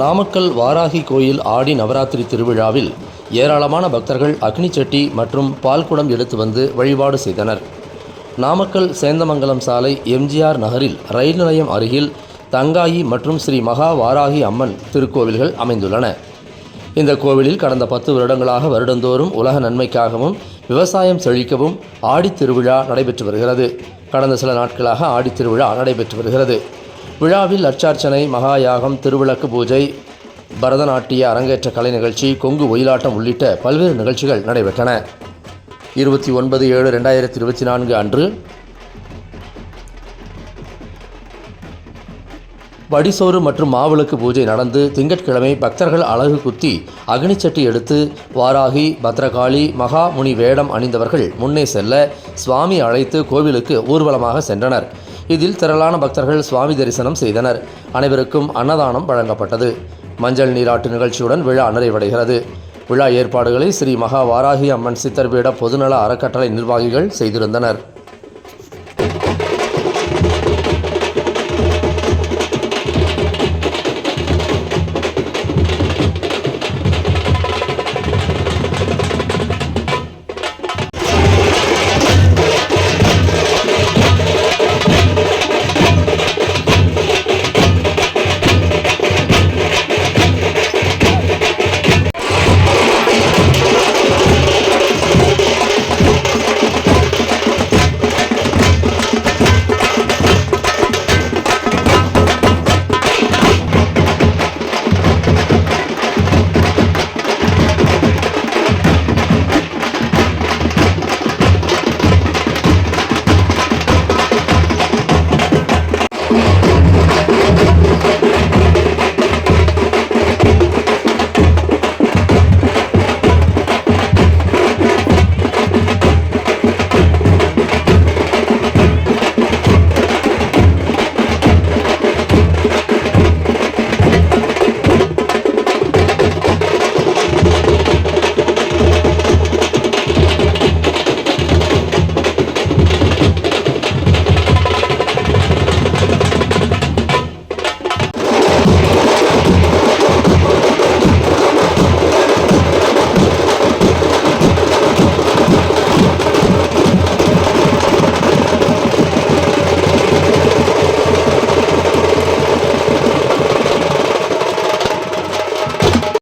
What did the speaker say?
நாமக்கல் வாராகி கோயில் ஆடி நவராத்திரி திருவிழாவில் ஏராளமான பக்தர்கள் அக்னிச்சட்டி மற்றும் பால்குடம் எடுத்து வந்து வழிபாடு செய்தனர். நாமக்கல் சேந்தமங்கலம் சாலை எம்ஜிஆர் நகரில் ரயில் நிலையம் அருகில் தங்காயி மற்றும் ஸ்ரீ மகா வாராகி அம்மன் திருக்கோவில்கள் அமைந்துள்ளன. இந்த கோவிலில் கடந்த பத்து வருடங்களாக வருடந்தோறும் உலக நன்மைக்காகவும் விவசாயம் செழிக்கவும் ஆடித்திருவிழா நடைபெற்று வருகிறது. கடந்த சில நாட்களாக ஆடித்திருவிழா நடைபெற்று வருகிறது. விழாவில் லட்சார்ச்சனை மகாயாகம் திருவிளக்கு பூஜை பரதநாட்டிய அரங்கேற்ற கலை நிகழ்ச்சி கொங்கு ஒயிலாட்டம் உள்ளிட்ட பல்வேறு நிகழ்ச்சிகள் நடைபெற்றன. இருபத்தி ஒன்பது ஏழு ரெண்டாயிரத்தி இருபத்தி நான்கு அன்று வடிசோறு மற்றும் மாவிளக்கு பூஜை நடந்து திங்கட்கிழமை பக்தர்கள் அழகு குத்தி அக்னிச்சட்டி எடுத்து வாராகி பத்ரகாளி மகா முனி வேடம் அணிந்தவர்கள் முன்னே செல்ல சுவாமி அழைத்து கோவிலுக்கு ஊர்வலமாக சென்றனர். இதில் திரளான பக்தர்கள் சுவாமி தரிசனம் செய்தனர். அனைவருக்கும் அன்னதானம் வழங்கப்பட்டது. மஞ்சள் நீராட்டு நிகழ்ச்சியுடன் விழா நிறைவடைகிறது. விழா ஏற்பாடுகளை ஸ்ரீ மகா வாராகி அம்மன் சித்தர்பீட பொதுநல அறக்கட்டளை நிர்வாகிகள் செய்திருந்தனர்.